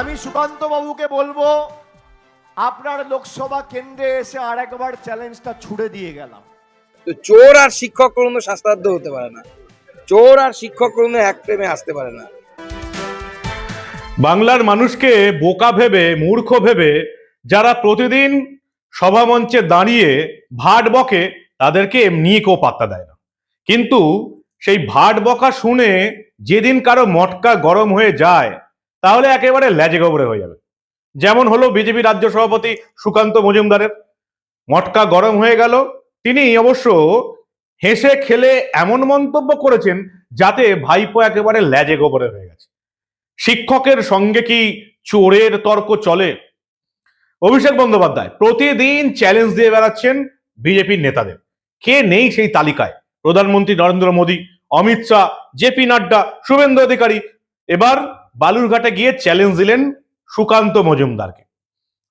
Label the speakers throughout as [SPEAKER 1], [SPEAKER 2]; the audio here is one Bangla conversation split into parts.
[SPEAKER 1] আমি সুকান্ত বাবুকে বলব আপনার লোকসভা কেন্দ্রে এসে আর একবার চ্যালেঞ্জটা ছুড়ে দিয়ে গেলাম।
[SPEAKER 2] তো চোর আর শিক্ষক কোনো শাস্ত্রার্থ হতে পারে না। চোর আর শিক্ষক কোনো এক প্রেমে আসতে পারে না।
[SPEAKER 3] বাংলার মানুষকে বোকা ভেবে মূর্খ ভেবে যারা প্রতিদিন সভামঞ্চে দাঁড়িয়ে ভাট বকে তাদেরকে এমনি কেউ পাত্তা দেয় না। কিন্তু সেই ভাট বকা শুনে যেদিন কারও মটকা গরম হয়ে যায় তাহলে একেবারে ল্যাজে গোবরে হয়ে যাবে। যেমন হলো বিজেপি রাজ্য সভাপতি সুকান্ত মজুমদারের। মটকা গরম হয়ে গেল। তিনি অবশ্য হেসে খেলে এমন মন্তব্য করেছেন যাতে ভাইপো একেবারে ল্যাজে গোবরে হয়ে গেছে। শিক্ষকের সঙ্গে কি চোরের তর্ক চলে? অভিষেক বন্দ্যোপাধ্যায় প্রতিদিন চ্যালেঞ্জ দিয়ে বেড়াচ্ছেন বিজেপির নেতাদের। কে নেই সেই তালিকায়? প্রধানমন্ত্রী নরেন্দ্র মোদী, অমিত শাহ জেপি নাড্ডা, শুভেন্দু অধিকারী। এবার বালুরঘাটে গিয়ে চ্যালেঞ্জ দিলেন সুকান্ত মজুমদারকে।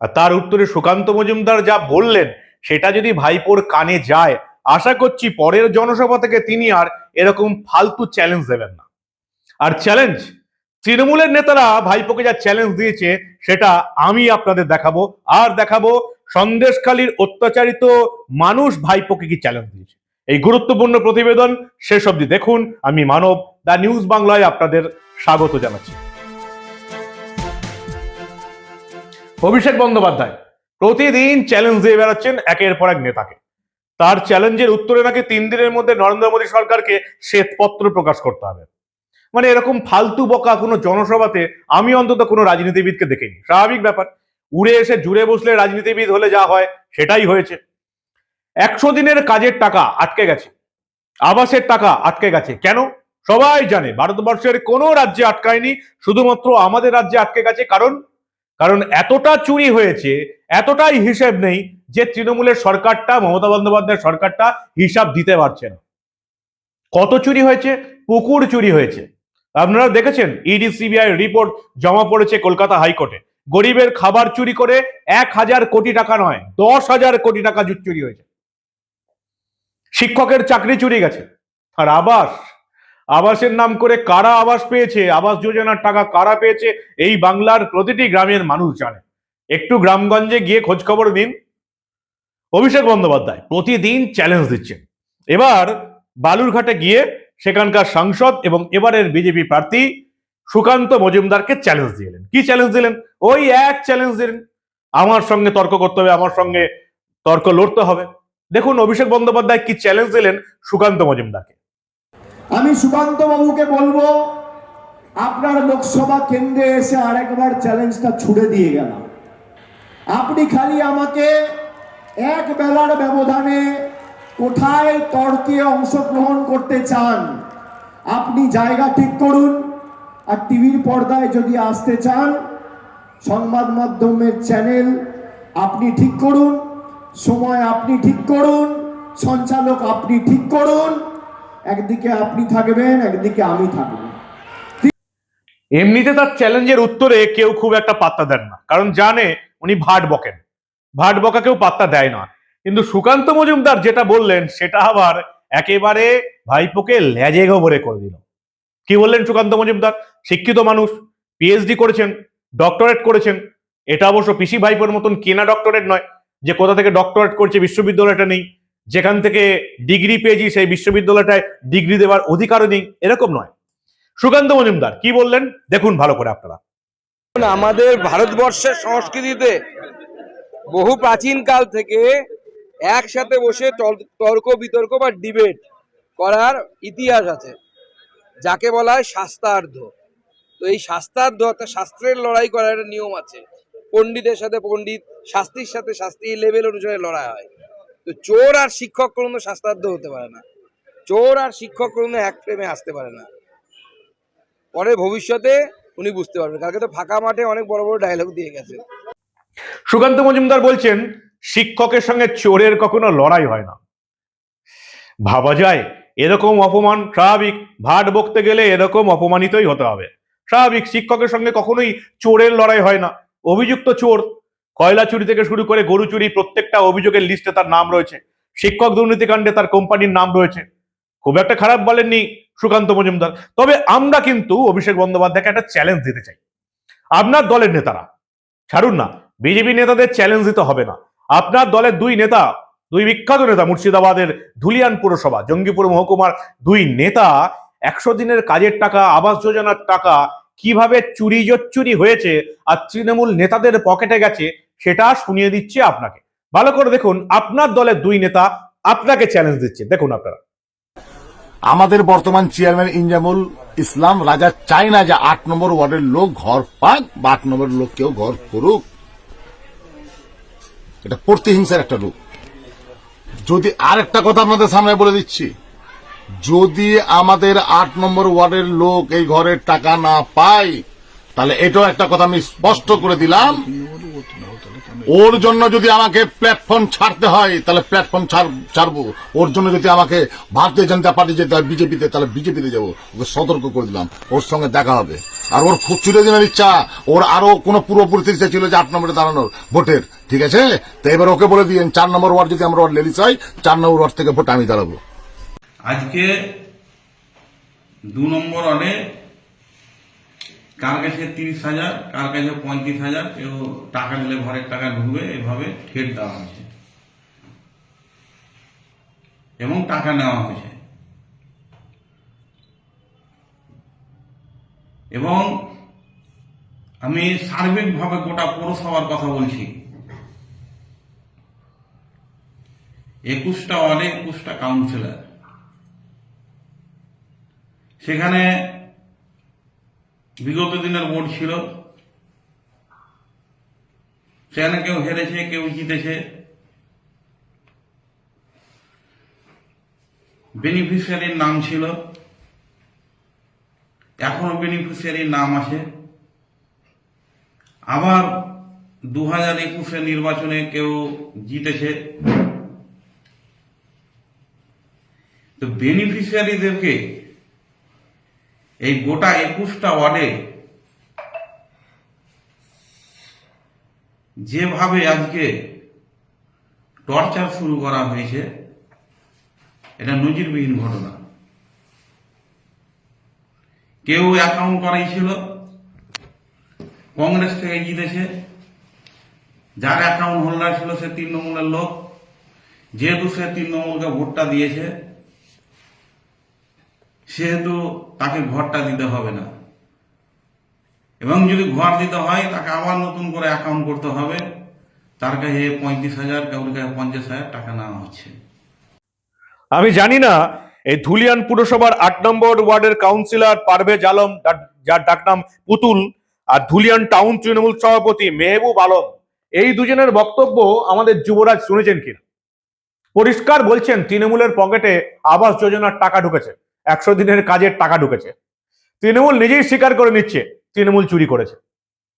[SPEAKER 3] আর তার উত্তরে সুকান্ত মজুমদার যা বললেন, সেটা যদি ভাইপোর কানে যায়, আশা করছি পরের জনসভা থেকে তিনি আর এরকম ফালতু চ্যালেঞ্জ দেবেন না। আর চ্যালেঞ্জ তৃণমূলের নেতারা ভাইপোকে যা চ্যালেঞ্জ দিয়েছে, সেটা আমি আপনাদের দেখাবো। আর দেখাবো সন্দেশখালীর অত্যাচারিত মানুষ ভাইপোকে কি চ্যালেঞ্জ দিয়েছে। এই গুরুত্বপূর্ণ প্রতিবেদন শেষ অবধি দেখুন। আমি মানব, দ্য নিউজ বাংলায় আপনাদের স্বাগত জানাচ্ছি। অভিষেক বন্দ্যোপাধ্যায় প্রতিদিন চ্যালেঞ্জ দিয়ে বেড়াচ্ছেন একের পর এক নেতাকে। তার চ্যালেঞ্জের উত্তরে নাকি তিন দিনের মধ্যে নরেন্দ্র মোদী সরকারকে শ্বেতপত্র প্রকাশ করতে হবে। মানে এরকম ফালতু বকা কোনো জনসভাতে আমি অন্তত কোনো রাজনীতিবিদকে দেখিনি। স্বাভাবিক ব্যাপার। উড়ে এসে জুড়ে বসলে রাজনীতিবিদ হলে যা হয়, সেটাই হয়েছে। একশো দিনের কাজের টাকা আটকে গেছে। আবাসের টাকা আটকে গেছে। কেন? সবাই জানে, ভারতবর্ষের কোনো রাজ্যে আটকায়নি। শুধুমাত্র আমাদের রাজ্যে আটকে গেছে। কারণ কারণ এতটা চুরি হয়েছে, এতটাই হিসেব নেই যে তৃণমূলের সরকারটা, মমতা বন্দ্যোপাধ্যায়ের সরকারটা হিসাব দিতে পারছে না। কত চুরি হয়েছে? পুকুর চুরি হয়েছে। আপনারা দেখেছেন ইডি সিবিআই রিপোর্ট জমা পড়েছে কলকাতা হাইকোর্টে। গরিবের খাবার চুরি করে এক হাজার কোটি টাকা নয়, দশ হাজার কোটি টাকা চুরি হয়েছে। শিক্ষকের চাকরি চুরি গেছে। আর আবাস আবাসের নাম করে কারা আবাস পেয়েছে, আবাস যোজনার টাকা কারা পেয়েছে, এই বাংলার প্রতিটি গ্রামের মানুষ জানে। একটু গ্রামগঞ্জে গিয়ে খোঁজ খবর দিন অভিষেক বন্দ্যোপাধ্যায় প্রতিদিন চ্যালেঞ্জ দিচ্ছেন। এবার বালুরঘাটে গিয়ে সেখানকার সাংসদ এবং এবারের বিজেপি প্রার্থী সুকান্ত মজুমদারকে চ্যালেঞ্জ দিলেন। কি চ্যালেঞ্জ দিলেন? ওই এক চ্যালেঞ্জ দিলেন। আমার সঙ্গে তর্ক করতে হবে, আমার সঙ্গে তর্ক লড়তে হবে। দেখুন, অভিষেক বন্দ্যোপাধ্যায় কি চ্যালেঞ্জ দিলেন সুকান্ত মজুমদারকে।
[SPEAKER 1] আমি সুকান্ত বাবুকে বলব, আপনার লোকসভা কেন্দ্রে এসে আরেকবার চ্যালেঞ্জটা ছুড়ে দিয়ে গেলাম আপনি খালি আমাকে এক বেলার ব্যবধানে কোথায় তর্কে অংশগ্রহণ করতে চান, আপনি জায়গা ঠিক করুন, আর টিভির পর্দায় যদি আসতে চান, সংবাদ মাধ্যমের চ্যানেল আপনি ঠিক করুন, সময় আপনি ঠিক করুন, সঞ্চালক আপনি ঠিক করুন একদিকে আপনি থাকবেন, একদিকে আমি থাকব।
[SPEAKER 3] এমনিতে তার চ্যালেঞ্জের উত্তরে কেউ খুব একটা পাত্তা দেন না, কারণ জানে উনি ভাট বকেন। ভাট বকা কেউ পাত্তা দেয় না। কিন্তু সুকান্ত মজুমদার যেটা বললেন, সেটা আবার একেবারে ভাইপোকে ল্যাজে গোবরে করে দিল। কি বললেন সুকান্ত মজুমদার? শিক্ষিত মানুষ পিএইচডি করেছেন ডক্টরেট করেছেন, এটা অবশ্য পিসি ভাইপোর মতন কেনা ডক্টরেট নয়, যে কোথা থেকে ডক্টরেট করছে বিশ্ববিদ্যালয়টা নেই। যেখান থেকে ডিগ্রি পেয়েছি সেই বিশ্ববিদ্যালয়টায় ডিগ্রি দেওয়ার অধিকারও নেই, এরকম নয়। সুকান্ত মজুমদার, কি বললেন? দেখুন ভালো করে আপনারা।
[SPEAKER 2] আমাদের ভারতবর্ষের সংস্কৃতিতে বহু প্রাচীন কাল থেকে একসাথে বসে তর্ক বিতর্ক বা ডিবেট করার ইতিহাস আছে, যাকে বলা হয় শাস্ত্রার্ধ। তো এই শাস্ত্রার্ধ অর্থাৎ শাস্ত্রের লড়াই করার একটা নিয়ম আছে। পণ্ডিতের সাথে পণ্ডিত শাস্তির সাথে শাস্তি লেভেল অনুসারে লড়াই হয়। তো চোর আর শিক্ষক কোনো শাস্ত্রার্ধ হতে পারে না। চোর আর শিক্ষক কোনো এক প্রেমে আসতে পারে না। পরে ভবিষ্যতে উনি বুঝতে পারবেন। কালকে তো ফাঁকা মাঠে অনেক বড় বড় ডায়লগ দিয়ে গেছে।
[SPEAKER 3] সুকান্ত মজুমদার বলছেন, শিক্ষকের সঙ্গে চোরের কখনো লড়াই হয় না। ভাবা যায়, এরকম অপমান স্বাভাবিক। ভাট বকতে গেলে এরকম অপমানিতই হতে হবে। স্বাভাবিক, শিক্ষকের সঙ্গে কখনোই চোরের লড়াই হয় না। অভিযুক্ত চোর কয়লা চুরি থেকে শুরু করে গরু চুরি প্রত্যেকটা অভিযোগের লিস্টে তার নাম রয়েছে। শিক্ষক দুর্নীতিকাণ্ডে তার কোম্পানির নাম রয়েছে। খুব একটা খারাপ বলেননি সুকান্ত মজুমদার। তবে আমরা কিন্তু অভিষেক বন্দ্যোপাধ্যায়কে একটা চ্যালেঞ্জ দিতে চাই। আপনার দলের নেতারা, ছাড়ুন না, বিজেপি নেতাদের চ্যালেঞ্জ দিতে হবে না। আপনার দলের দুই নেতা, দুই বিখ্যাত নেতা, মুর্শিদাবাদের ধুলিয়ান পুরসভা, জঙ্গিপুর মহকুমার দুই নেতা, একশো দিনের কাজের টাকা, আবাস যোজনার টাকা কীভাবে চুরি জোচ্চুরি হয়েছে আর তৃণমূল নেতাদের পকেটে গেছে সেটা শুনিয়ে দিচ্ছে আপনাকে। ভালো করে দেখুন, আপনার দলের দুই নেতা আপনাকে চ্যালেঞ্জ দিচ্ছে। দেখুন আপনারা।
[SPEAKER 4] আমাদের বর্তমান চেয়ারম্যান ইনজামুল ইসলাম, রাজা চায় না যে আট নম্বর ওয়ার্ডের লোক ঘর পাক, বা আট নম্বর লোক কেউ ঘর করুক, এটা প্রতিহিংসার একটা রূপ। যদি আর একটা কথা আপনাদের সামনে বলে দিচ্ছি, যদি আমাদের আট নম্বর ওয়ার্ডের লোক এই ঘরের টাকা না পায়, তাহলে এটাও একটা কথা আমি স্পষ্ট করে দিলাম ওর জন্য যদি আমাকে প্ল্যাটফর্ম ছাড়তে হয়, তাহলে প্ল্যাটফর্ম ছাড়বো। ওর জন্য যদি আমাকে ভারতীয় জনতা পার্টি যেতে হয়, বিজেপিতে, তাহলে বিজেপিতে যাব। ওকে সতর্ক করে দিলাম। ওর সঙ্গে দেখা হবে। আর ওর খুব চিরদিনের ইচ্ছা। ওর আরও কোনো পুরোপুরি ইচ্ছা ছিল যে আট নম্বরে দাঁড়ানোর ভোটের। ঠিক আছে? তো এবার ওকে বলে দিয়েন, চার নম্বর ওয়ার্ড যদি আমরা ওয়ার্ড লেলি চাই, চার নম্বর ওয়ার্ড থেকে ভোট আমি দাঁড়াবো।
[SPEAKER 5] আজকে দু নম্বর ওয়ার্ডে কার কাছে তিরিশ হাজার, কার কাছে পঁয়ত্রিশ হাজার, কেউ টাকা দিলে ঘরের টাকা ঢুকবে, এভাবে ঠেট দেওয়া হয়েছে। এবং টাকা নেওয়া হয়েছে। এবং আমি সার্বিকভাবে গোটা পৌরসভার কথা বলছি। একুশটা ওয়ার্ডে একুশটা কাউন্সিলর সেখানে বিগত দিনের বোর্ড ছিল। সেখানে কেউ হেরেছে, কেউ জিতেছে। বেনিফিশিয়ারির নাম ছিল। এখনও বেনিফিশিয়ারির নাম আছে। আবার দু হাজার একুশের নির্বাচনে কেউ জিতেছে। তো বেনিফিশিয়ারিদেরকে এই গোটা একুশটা ওয়ার্ডে যেভাবে আজকে টর্চার শুরু করা হয়েছে, এটা নজিরবিহীন ঘটনা। কেউ অ্যাকাউন্ট করাইছিল, কংগ্রেস থেকে জিতেছে, যার অ্যাকাউন্ট হোল্ডার ছিল সে তৃণমূলের লোক, যেহেতু সে তৃণমূলকে ভোটটা দিয়েছে সেহেতু তাকে ঘরটা দিতে হবে না। এবং যদি ঘর দিতে হয়, তাকে আবার নতুন করে অ্যাকাউন্ট করতে হবে। তার কাছে পঁয়ত্রিশ হাজার কাউর কাছে পঞ্চাশ হাজার টাকা নেওয়া হচ্ছে।
[SPEAKER 3] আমি জানি না, এই ধুলিয়ান পুরসভার আট নম্বর ওয়ার্ডের কাউন্সিলর পারভেজ আলম, যার- যার ডাকনাম পুতুল, আর ধুলিয়ান টাউন তৃণমূল সভাপতি মেহবুব আলম, এই দুজনের বক্তব্য আমাদের যুবরাজ শুনেছেন কিনা? পরিষ্কার বলছেন, তৃণমূলের পকেটে আবাস যোজনার টাকা ঢুকেছে। একশো দিনের কাজের টাকা ঢুকেছে। তৃণমূল নিজেই স্বীকার করে নিচ্ছে, তৃণমূল চুরি করেছে।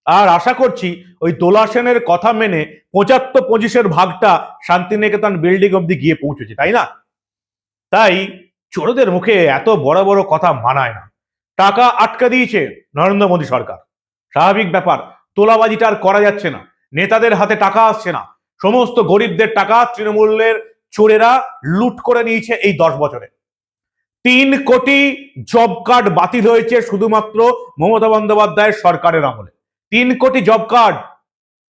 [SPEAKER 3] আর আশা করছি ওই দোলা সেনের কথা মেনে পঁচাত্তর পঁচিশের ভাগটা শান্তিনিকেতন বিল্ডিং অব্দি গিয়ে পৌঁছেছে, তাই না? তাই চোরদের মুখে এত বড় বড় কথা মানায় না। টাকা আটকা দিয়েছে নরেন্দ্র মোদী সরকার। স্বাভাবিক ব্যাপার, তোলাবাজিটা আর করা যাচ্ছে না। নেতাদের হাতে টাকা আসছে না। সমস্ত গরিবদের টাকা তৃণমূলের চোরেরা লুট করে নিয়েছে এই দশ বছরে। তিন কোটি জব কার্ড বাতিল হয়েছে শুধুমাত্র মমতা বন্দ্যোপাধ্যায়ের সরকারের আমলে। তিন কোটি জব কার্ড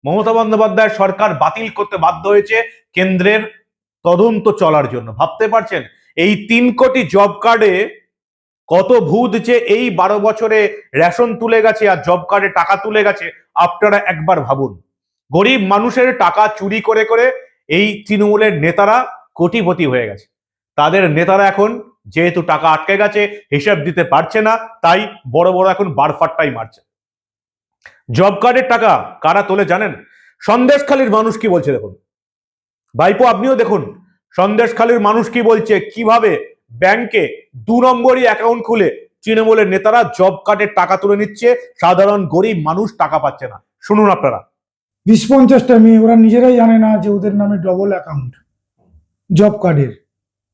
[SPEAKER 3] মমতা বন্দ্যোপাধ্যায়ের সরকার বাতিল করতে বাধ্য হয়েছে কেন্দ্রের তদন্ত চলার জন্য। ভাবতে পারছেন? এই তিন কোটি জব কার্ডে কত ভূত যে এই বারো বছরে রেশন তুলে গেছে আর জব কার্ডে টাকা তুলে গেছে, আপনারা একবার ভাবুন। গরিব মানুষের টাকা চুরি করে করে এই তৃণমূলের নেতারা কোটিপতি হয়ে গেছে। তাদের নেতারা এখন যেহেতু টাকা আটকে গেছে, হিসাব দিতে পারছে না, তাই বড় বড় এখন বারফাট্টাই মারছে। জব কার্ডের টাকা কারা তোলে জানেন? সন্দেশখালীর মানুষ কি বলছে দেখুন। ভাইপো, আপনিও দেখুন, সন্দেশখালীর মানুষ কি বলছে? কীভাবে ব্যাংকে দু নম্বরই অ্যাকাউন্ট খুলে তৃণমূলের নেতারা জব কার্ডের টাকা তুলে নিচ্ছে? সাধারণ গরিব মানুষ টাকা পাচ্ছে না। শুনুন আপনারা।
[SPEAKER 6] বিশ পঞ্চাশটা মেয়ে, ওরা নিজেরাই জানে না যে ওদের নামে ডবল অ্যাকাউন্ট জব কার্ডের।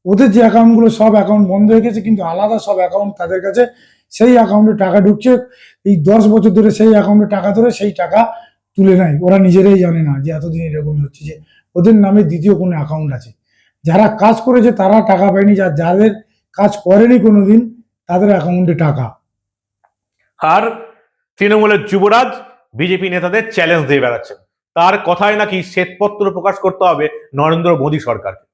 [SPEAKER 6] ওদের যে অ্যাকাউন্টগুলো সব অ্যাকাউন্ট বন্ধ হয়ে গেছে, কিন্তু আলাদা সব অ্যাকাউন্ট তাদের কাছে, সেই অ্যাকাউন্টে টাকা ঢুকছে। এই দশ বছর ধরে সেই অ্যাকাউন্টে টাকা ধরে সেই টাকা তুলে নেয়। ওরা নিজেরাই জানে না যে এতদিন এরকম হচ্ছে যে ওদের নামে দ্বিতীয় কোনো অ্যাকাউন্ট আছে। যারা কাজ করেছে তারা টাকা পায়নি যা যাদের কাজ করেনি কোনোদিন, তাদের অ্যাকাউন্টে টাকা।
[SPEAKER 3] আর তৃণমূলের যুবরাজ, বিজেপি নেতাদের চ্যালেঞ্জ দিয়ে বেড়াচ্ছেন। তার কথায় নাকি শ্বেতপত্র প্রকাশ করতে হবে নরেন্দ্র মোদী সরকারকে।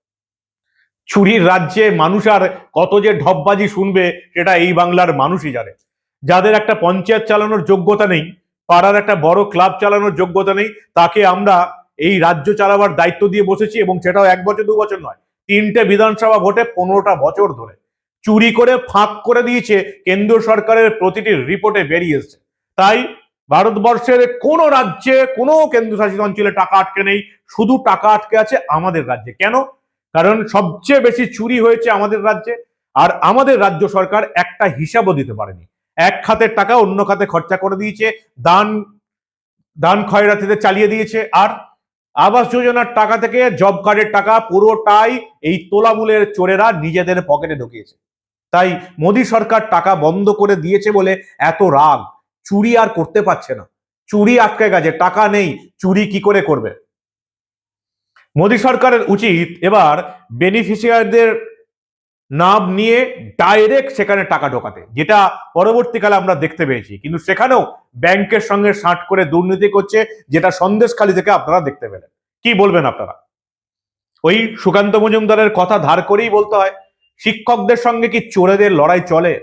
[SPEAKER 3] চুরির রাজ্যে মানুষ আর কত যে ঢপবাজি শুনবে, সেটা এই বাংলার মানুষই জানে। যাদের একটা পঞ্চায়েত চালানোর যোগ্যতা নেই, পাড়ার একটা বড় ক্লাব চালানোর যোগ্যতা নেই, তাকে আমরা এই রাজ্য চালাবার দায়িত্ব দিয়ে বসেছি এবং সেটাও এক বছর, দু বছর নয়, তিনটে বিধানসভা ভোটে পনেরোটা বছর ধরে। চুরি করে ফাঁক করে দিয়েছে কেন্দ্র সরকারের প্রতিটি রিপোর্টে বেরিয়ে এসছে। তাই ভারতবর্ষের কোনো রাজ্যে কোনো কেন্দ্রশাসিত অঞ্চলে টাকা আটকে নেই, শুধু টাকা আটকে আছে আমাদের রাজ্যে। কেন? কারণ সবচেয়ে বেশি চুরি হয়েছে আমাদের রাজ্যে, আর আমাদের রাজ্য সরকার একটা হিসাবও দিতে পারেনি। এক খাতের টাকা অন্য খাতে খরচা করে দিয়েছে, দান দান খয়রাতিতে চালিয়ে দিয়েছে, আর আবাস যোজনার টাকা থেকে জব কার্ডের টাকা পুরোটাই এই তোলামূলের চোরেরা নিজেদের পকেটে ঢুকিয়েছে। তাই মোদী সরকার টাকা বন্ধ করে দিয়েছে বলে এত রাগ। চুরি আর করতে পারছে না। চুরি আটকে গেছে, টাকা নেই, চুরি কি করে করবে? মোদী সরকারের উচিত এবার বেনিফিশিয়ারদের নাম নিয়ে ডাইরেক্ট সেখানে টাকা ঢোকাতে, যেটা পরবর্তীকালে আমরা দেখতে পেয়েছি। কিন্তু সেখানেও ব্যাংকের সঙ্গে সাঁট করে দুর্নীতি করছে, যেটা সন্দেশখালী থেকে আপনারা দেখতে পেলেন। কি বলবেন আপনারা? ওই সুকান্ত মজুমদারের কথা ধার করেই বলতে হয়, শিক্ষকদের সঙ্গে কি চোরেদের লড়াই চলে?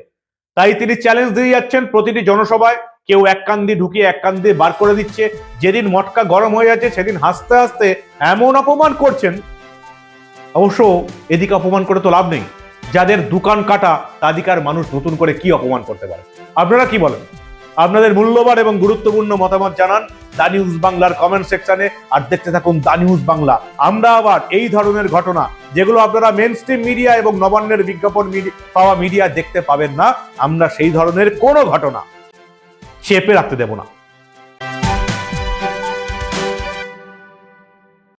[SPEAKER 3] তাই তিনি চ্যালেঞ্জ দিয়ে যাচ্ছেন প্রতিটি জনসভায় কেউ এক কান দিয়ে ঢুকিয়ে এক কান দিয়ে বার করে দিচ্ছে। যেদিন মটকা গরম হয়ে যাচ্ছে, সেদিন হাসতে হাসতে এমন অপমান করছেন। অবশ্য এদিকে অপমান করে তো লাভ নেই। যাদের দোকান কাটা, তাদিকার মানুষ নতুন করে কি অপমান করতে পারে? আপনারা কি বলেন? আপনাদের মূল্যবান এবং গুরুত্বপূর্ণ মতামত জানান দা নিউজ বাংলার কমেন্ট সেকশনে আর দেখতে থাকুন দা নিউজ বাংলা। আমরা আবার এই ধরনের ঘটনা, যেগুলো আপনারা মেন স্ট্রিম মিডিয়া এবং নবান্নের বিজ্ঞাপন পাওয়া মিডিয়া দেখতে পাবেন না, আমরা সেই ধরনের কোনো ঘটনা চেপে রাখতে দেব না।